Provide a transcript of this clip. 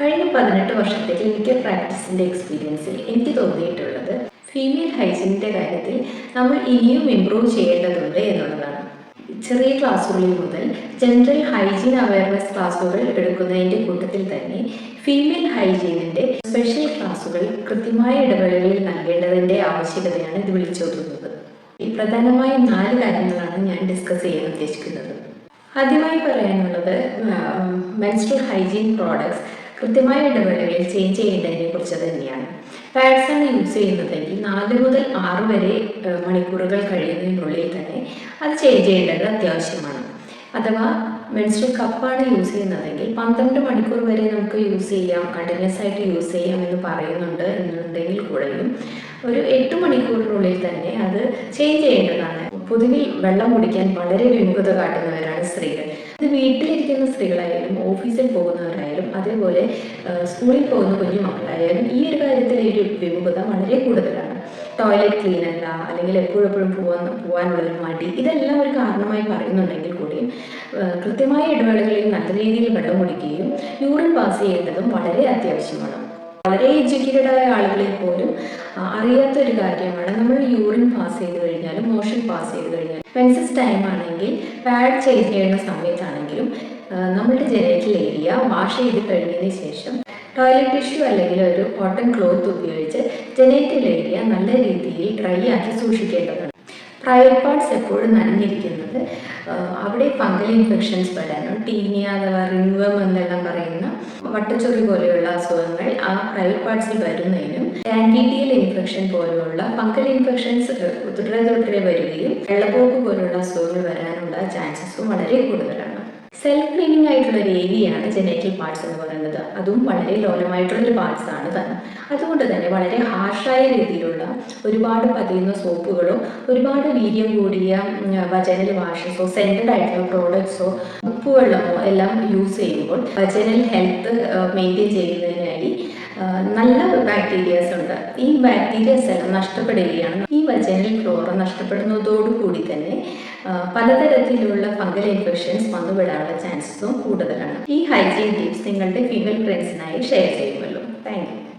കഴിഞ്ഞ പതിനെട്ട് വർഷത്തെ ക്ലിനിക്കൽ പ്രാക്ടീസിന്റെ എക്സ്പീരിയൻസിൽ എനിക്ക് തോന്നിയിട്ടുള്ളത് ഫീമെയിൽ ഹൈജീനിന്റെ കാര്യത്തിൽ നമ്മൾ ഇനിയും ഇമ്പ്രൂവ് ചെയ്യേണ്ടതുണ്ട് എന്നുള്ളതാണ്. ചെറിയ ക്ലാസ്സുകളിൽ മുതൽ ജനറൽ ഹൈജീൻ അവയർനെസ് ക്ലാസ്സുകൾ എടുക്കുന്നതിന്റെ കൂട്ടത്തിൽ തന്നെ ഫീമെയിൽ ഹൈജീനിന്റെ സ്പെഷ്യൽ ക്ലാസ്സുകൾ കൃത്യമായ ഇടവേളകളിൽ നൽകേണ്ടതിന്റെ ആവശ്യകതയാണ് ഇത് വിളിച്ചോതുന്നത്. പ്രധാനമായും നാല് കാര്യങ്ങളാണ് ഞാൻ ഡിസ്കസ് ചെയ്യാൻ ഉദ്ദേശിക്കുന്നത്. ആദ്യമായി പറയാനുള്ളത് മെൻസ്ട്രൽ ഹൈജീൻ പ്രോഡക്ട്സ് കൃത്യമായ ഇടവേളകളിൽ ചേഞ്ച് ചെയ്യേണ്ടതിനെ കുറിച്ച് തന്നെയാണ്. പാഡ്സ് ആണ് യൂസ് ചെയ്യുന്നതെങ്കിൽ നാല് മുതൽ ആറ് വരെ മണിക്കൂറുകൾ കഴിയുന്നതിനുള്ളിൽ തന്നെ അത് ചേഞ്ച് ചെയ്യേണ്ടത് അത്യാവശ്യമാണ്. അഥവാ മെൻസ്ട്രൽ കപ്പാണ് യൂസ് ചെയ്യുന്നതെങ്കിൽ പന്ത്രണ്ട് മണിക്കൂർ വരെ നമുക്ക് യൂസ് ചെയ്യാം കണ്ടിന്യൂസ് ആയിട്ട് യൂസ് ചെയ്യാം എന്ന് പറയുന്നുണ്ട് എന്നുണ്ടെങ്കിൽ കൂടെയും ഒരു എട്ട് മണിക്കൂറിനുള്ളിൽ തന്നെ അത് ചേഞ്ച് ചെയ്യേണ്ടതാണ്. പൊതുവിൽ വെള്ളം കുടിക്കാൻ വളരെ വിമുഖത കാട്ടുന്നവരാണ് സ്ത്രീകൾ. ഇത് വീട്ടിലിരിക്കുന്ന സ്ത്രീകളായാലും ഓഫീസിൽ പോകുന്നവരായാലും അതേപോലെ സ്കൂളിൽ പോകുന്ന കുഞ്ഞു മക്കളായാലും ഈ ഒരു കാര്യത്തിൽ ഒരു വിമുഖത വളരെ കൂടുതലാണ്. ടോയ്ലറ്റ് ക്ലീൻ അല്ല അല്ലെങ്കിൽ എപ്പോഴെപ്പോഴും പോകാൻ പോകാനുള്ളൊരു മടി ഇതെല്ലാം ഒരു കാരണമായി പറയുന്നുണ്ടെങ്കിൽ കൂടിയും കൃത്യമായ ഇടവേളകളിൽ നല്ല രീതിയിൽ വെള്ളം കുടിക്കുകയും യൂറിൻ പാസ് ചെയ്യേണ്ടതും വളരെ അത്യാവശ്യമാണ്. വളരെ എഡ്യൂക്കേറ്റഡ് ആയ ആളുകളിൽ പോലും അറിയാത്ത ഒരു കാര്യമാണ്. നമ്മൾ യൂറിൻ പാസ് ചെയ്ത് കഴിഞ്ഞാലും മോഷൻ പാസ് ചെയ്ത് കഴിഞ്ഞാലും മെൻസസ് ടൈം ആണെങ്കിൽ പാഡ് ചേഞ്ച് ചെയ്യുന്ന സമയത്താണെങ്കിലും നമ്മുടെ ജനറ്റൽ ഏരിയ വാഷ് ചെയ്ത് കഴിഞ്ഞതിന് ശേഷം ടോയ്ലറ്റ് ടിഷ്യൂ അല്ലെങ്കിൽ ഒരു കോട്ടൺ ക്ലോത്ത് ഉപയോഗിച്ച് ജനറ്റൽ ഏരിയ നല്ല രീതിയിൽ ഡ്രൈ ആക്കി സൂക്ഷിക്കേണ്ടതാണ് പ്രൈവറ്റ് പാർട്സ് എപ്പോഴും നനഞ്ഞിരിക്കുന്നത്. അവിടെ ഫംഗൽ ഇൻഫെക്ഷൻസ് വരാനും ടീനിയ അഥവാ റിംഗ്വം എന്നെല്ലാം പറയുന്ന വട്ടച്ചൊറി പോലെയുള്ള അസുഖങ്ങൾ ആ പ്രൈവറ്റ് പാർട്സിൽ വരുന്നതിനും കാൻഡിഡിയൽ ഇൻഫെക്ഷൻ പോലെയുള്ള ഫംഗൽ ഇൻഫെക്ഷൻസ് തുടരെ തുടരെ വരികയും വെള്ളപ്പോക്ക് പോലുള്ള അസുഖങ്ങൾ വരാനുള്ള ചാൻസസും വളരെ കൂടുതലാണ്. സെൽഫ് ക്ലീനിങ് ആയിട്ടുള്ള ഒരു ഏരിയയാണ് പാർട്സ് എന്ന് പറയുന്നത്. അതും വളരെ ലോലമായിട്ടുള്ളൊരു പാർട്സ് ആണ് തന്നെ. അതുകൊണ്ട് തന്നെ വളരെ ഹാർഷായ രീതിയിലുള്ള ഒരുപാട് പതിയുന്ന സോപ്പുകളോ ഒരുപാട് വീര്യം കൂടിയ വജനൽ വാഷസോ സെന്റഡ് ആയിട്ടുള്ള പ്രോഡക്ട്സോ ഉപ്പുവെള്ളമോ എല്ലാം യൂസ് ചെയ്യുമ്പോൾ വജനൽ ഹെൽത്ത് മെയിന്റെയിൻ ചെയ്യുന്നതിനായി നല്ല ബാക്ടീരിയാസ് ഉണ്ട്. ഈ ബാക്ടീരിയസ് എല്ലാം നഷ്ടപ്പെടുകയാണ്. ഈ വജനൽ ഫ്ലോറ നഷ്ടപ്പെടുന്നതോടുകൂടി തന്നെ പലതരത്തിലുള്ള ഫംഗൽ ഇൻഫെക്ഷൻസ് വന്നുവിടാനുള്ള ചാൻസസും കൂടുതലാണ്. ഈ ഹൈജീൻ ടിപ്സ് നിങ്ങളുടെ ഫീമെയിൽ ഫ്രണ്ട്സിനായി ഷെയർ ചെയ്യുമല്ലോ. Thank you.